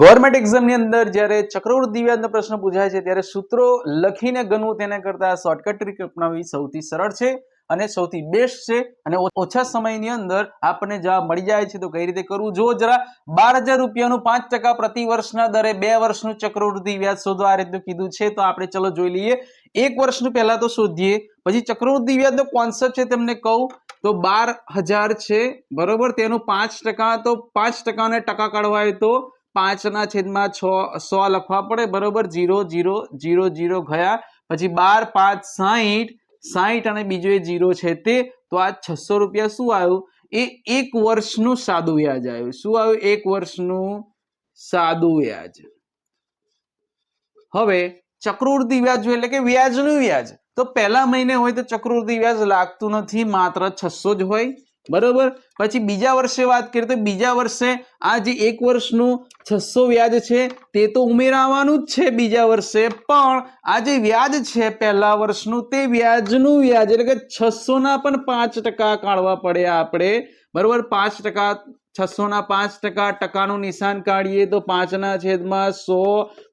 Government એક્ઝામની અંદર જ્યારે ચક્રવૃદ્ધિ વ્યાજનો પ્રશ્ન પૂછાય છે, ત્યારે સૂત્રો લખીને ગણવું તેના કરતા શોર્ટકટ ટ્રીક અપનાવવી સૌથી સરળ છે અને સૌથી બેસ્ટ છે અને ઓછા સમયની અંદર આપણને જવાબ મળી જાય છે. તો કઈ રીતે કરવું? જો જરા, બાર હજાર રૂપિયાનું પાંચ ટકા પ્રતિ વર્ષના દરે બે વર્ષનું ચક્રવૃદ્ધિ વ્યાજ શોધવા આ રીતનું કીધું છે. તો આપણે ચલો જોઈ લઈએ. એક વર્ષનું પહેલા તો શોધીએ. પછી ચક્રવૃદ્ધિ વ્યાજનો કોન્સેપ્ટ છે તમને કહું. તો બાર હજાર છે. બરોબર? તેનું પાંચ ટકા તો પાંચ ટકાને ટકા કાઢવા હોય તો પાંચના છેદમાં છ, સો લખવા પડે, બરોબર? જીરો જીરો જીરો જીરો ગયા. પછી બાર, પાંચ, સાહીઠ સાહીઠ અને બીજો એ જીરો છે તે. તો આ છસો રૂપિયા શું આવ્યું? એ એક વર્ષનું સાદું વ્યાજ આવ્યું. શું આવ્યું? એક વર્ષનું સાદું વ્યાજ. હવે ચક્રવૃદ્ધિ વ્યાજ એટલે કે વ્યાજનું વ્યાજ. તો પહેલા મહિને હોય તો ચક્રવૃદ્ધિ વ્યાજ લાગતું નથી, માત્ર છસો જ હોય. બરોબર? પછી બીજા વર્ષે વાત કરીએ તો બીજા વર્ષે આ જે એક વર્ષનું છસો વ્યાજ છે તે તો ઉમેરાવાનું જ છે બીજા વર્ષે. પણ આ જે વ્યાજ છે પહેલા વર્ષનું તે વ્યાજનું વ્યાજ એટલે કે છસો ના પણ પાંચ ટકા કાઢવા પડે આપણે. બરોબર? પાંચ ટકા છસો ના પાંચ ટકા ટકાનું નિશાન કાઢીએ તો પાંચના છેદમાં સો,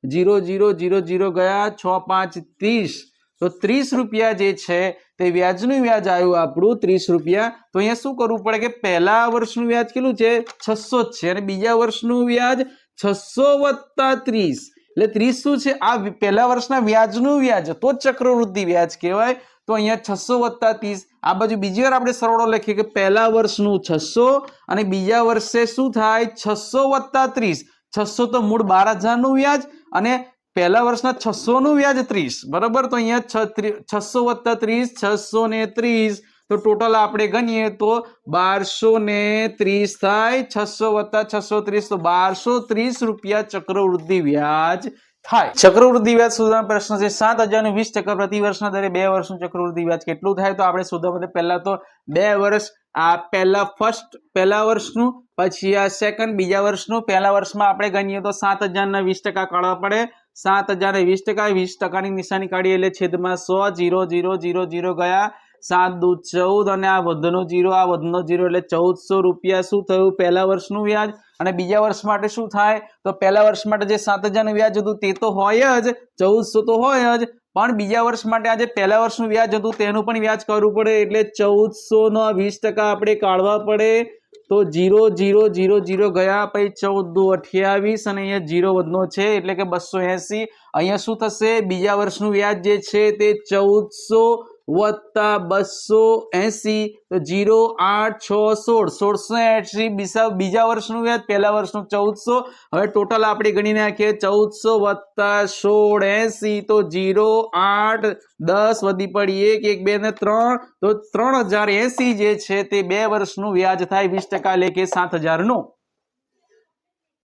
જીરો જીરો જીરો જીરો ગયા, છ, પાંચ, ત્રીસ. તો ત્રીસ રૂપિયા જે છે તે વ્યાજનું વ્યાજ આવ્યું આપણું ત્રીસ રૂપિયા. તો અહીંયા શું કરવું પડે કે પહેલા વર્ષનું વ્યાજ કેટલું છે? છસો છે. અને બીજા વર્ષનું વ્યાજ છસો વત્તા ત્રીસ. એટલે ત્રીસ શું છે? આ પહેલા વર્ષના વ્યાજનું વ્યાજ. તો ચક્રવૃદ્ધિ વ્યાજ કહેવાય. તો અહીંયા છસો વત્તા ત્રીસ. આ બાજુ બીજી વાર આપણે સરવાળો લખીએ કે પહેલા વર્ષનું છસો અને બીજા વર્ષે શું થાય? છસો વત્તા ત્રીસ. છસો તો મૂળ બાર હજારનું વ્યાજ અને પહેલા વર્ષના છસો નું વ્યાજ ત્રીસ, બરોબર? તો અહીંયા છસો વત્તા ત્રીસ, છસો ને ત્રીસ. તો ટોટલ આપણે ગણીએ તો બારસો ને ત્રીસ થાય, છસો વત્તા છસો ત્રીસ, તો બારસો ત્રીસ રૂપિયા ચક્રવૃદ્ધિ વ્યાજ થાય. ચક્રવૃદ્ધિ વ્યાજ શોધવાનો પ્રશ્ન છે, સાત હજાર ને વીસ ટકા પ્રતિ વર્ષના દરે બે વર્ષનું ચક્રવૃદ્ધિ વ્યાજ કેટલું થાય? તો આપણે શોધવા માટે પહેલા તો બે વર્ષ, આ પહેલા ફર્સ્ટ પહેલા વર્ષનું, પછી આ સેકન્ડ બીજા વર્ષનું. પહેલા વર્ષમાં આપણે ગણીએ તો સાત હજારના વીસ ટકા કાઢવા પડે. સાત હજાર વીસ ટકા વીસ ટકાની નિશાની કાઢી એટલે છેદમાં સો, જીરો જીરો જીરો જીરો ગયા. સાત દુ ચૌદ અને આ વધનો જીરો, આ વધનો જીરો એટલે ચૌદસો રૂપિયા. શું થયું? પહેલા વર્ષનું વ્યાજ અને બીજા વર્ષ માટે શું થાય? તો પહેલા વર્ષ માટે જે સાત હજારનું વ્યાજ હતું તે તો હોય જ, ચૌદસો તો હોય જ, પણ બીજા વર્ષ માટે આજે પહેલા વર્ષનું વ્યાજ હતું, તેનું પણ વ્યાજ કરવું પડે એટલે ચૌદસો નો વીસ ટકા આપણે કાઢવા પડે. તો જીરો જીરો જીરો જીરો ગયા પછી ચૌદ દુ અઠ્યાવીસ અને અહીંયા જીરો વધનો છે, એટલે કે બસો એસી. અહીંયા શું થશે? બીજા વર્ષનું વ્યાજ જે છે તે ચૌદસો વત્તા બસો એસી, તો જીરો આઠ છ સોળ, સોળસો એસી બીજા બીજા વર્ષનું વ્યાજ, પહેલા વર્ષનું ચૌદસો. હવે ટોટલ આપણે ગણી નાખીએ, ચૌદસો વત્તા સોળ એસી, તો જીરો આઠ, દસ વધી પડી એક એક, બે ને ત્રણ, તો ત્રણ હજાર એસી જે છે તે બે વર્ષનું વ્યાજ થાય, વીસ ટકા લેખે સાત હજારનું.